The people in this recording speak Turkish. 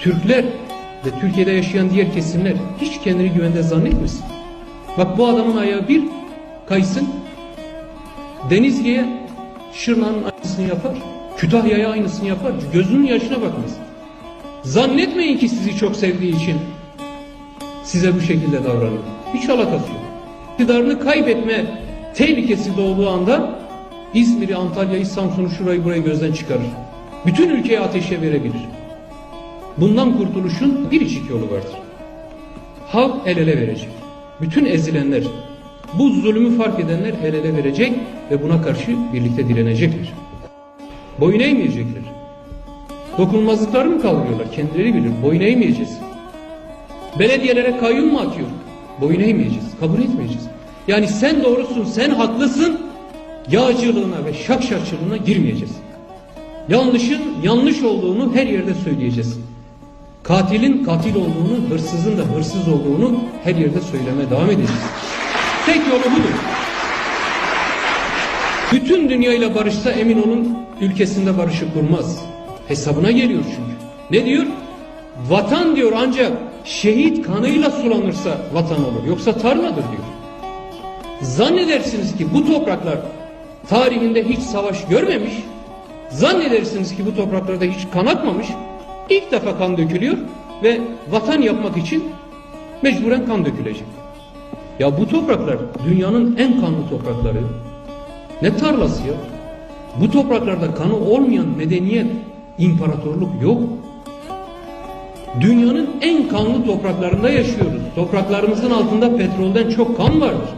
Türkler ve Türkiye'de yaşayan diğer kesimler hiç kendini güvende zannetmesin. Bak bu adamın ayağı bir kaysın. Denizli'ye Şırnak'ın aynısını yapar. Kütahya'ya aynısını yapar. Gözünün yaşına bakmaz. Zannetmeyin ki sizi çok sevdiği için size bu şekilde davranır. Hiç alakası yok. İktidarını kaybetme tehlikesi doğduğu anda İzmir'i, Antalya'yı, Samsun'u, şurayı burayı gözden çıkarır. Bütün ülkeyi ateşe verebilir. Bundan kurtuluşun bir içik yolu vardır. Halk el ele verecek. Bütün ezilenler, bu zulmü fark edenler el ele verecek ve buna karşı birlikte direnecekler. Boyun eğmeyecekler. Dokunulmazlıkları mı kaldırıyorlar? Kendileri bilir. Boyun eğmeyeceğiz. Belediyelere kayyum mu atıyor? Boyun eğmeyeceğiz. Kabul etmeyeceğiz. Yani sen doğrusun, sen haklısın. Yağcılığına ve şakşakçılığına girmeyeceğiz. Yanlışın yanlış olduğunu her yerde söyleyeceğiz. Katilin katil olduğunu, hırsızın da hırsız olduğunu her yerde söylemeye devam edeceğiz. Tek yolu budur. Bütün dünyayla barışsa emin olun ülkesinde barışı kurmaz. Hesabına geliyor çünkü. Ne diyor? Vatan diyor ancak şehit kanıyla sulanırsa vatan olur. Yoksa tarladır diyor. Zannedersiniz ki bu topraklar tarihinde hiç savaş görmemiş. Zannedersiniz ki bu topraklarda hiç kan akmamış. İlk defa kan dökülüyor ve vatan yapmak için mecburen kan dökülecek. Ya bu topraklar dünyanın en kanlı toprakları. Ne tarlası ya? Bu topraklarda kanı olmayan medeniyet, imparatorluk yok. Dünyanın en kanlı topraklarında yaşıyoruz. Topraklarımızın altında petrolden çok kan vardır.